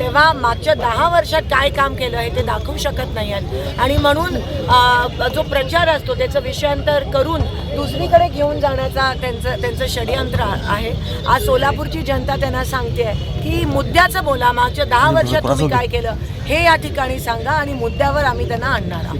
तेव्हा मागच्या दहा वर्षात काय काम केलं हे ते दाखवू शकत नाही आहेत. आणि म्हणून जो प्रचार असतो त्याचं विषयांतर करून दुसरीकडे घेऊन जाण्याचा त्यांचं त्यांचं षडयंत्र आहे. आज सोलापूरची जनता त्यांना सांगते की मुद्द्याचं बोला. मागच्या दहा वर्षात तुम्ही काय केलं? हे या ठिकाणी सांगा आणि मुद्द्यावर आम्ही त्यांना आणणार आहोत.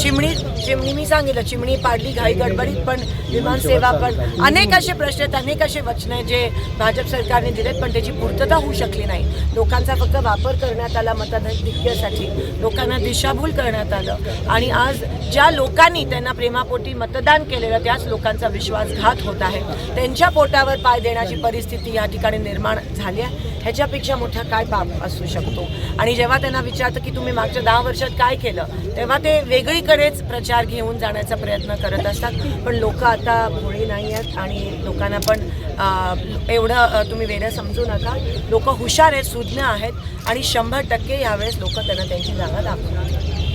चिमणी चिमणी मी सांगितलं चिमणी पाडली घाई गडबडीत पण विमान सेवा पण. अनेक असे प्रश्न आहेत अनेक असे वचन जे भाजप सरकारने दिलेत पण त्याची पूर्तता होऊ शकली नाही. लोकांचा फक्त वापर करण्यात आला मतधिक्यासाठी. लोकांना दिशाभूल करण्यात आलं. आणि आज ज्या लोकांनी त्यांना प्रेमापोटी मतदान केलेलं त्याच लोकांचा विश्वासघात होत आहे. त्यांच्या पोटावर पाय देण्याची परिस्थिती या ठिकाणी निर्माण झाली आहे. ह्याच्यापेक्षा मोठा काय पाप असू शकतो? आणि जेव्हा त्यांना विचारतं की तुम्ही मागच्या दहा वर्षात काय केलं तेव्हा ते वेगळीकडेच प्रचार घेऊन जाण्याचा प्रयत्न करत असतात. पण लोक आता भोळी नाही आहेत आणि लोकांना पण एवढं तुम्ही वेगळं समजू नका. लोक हुशार आहेत सुज्ञ आहेत आणि शंभर टक्के यावेळेस लोक त्यांना त्यांची जागा दाखवणार.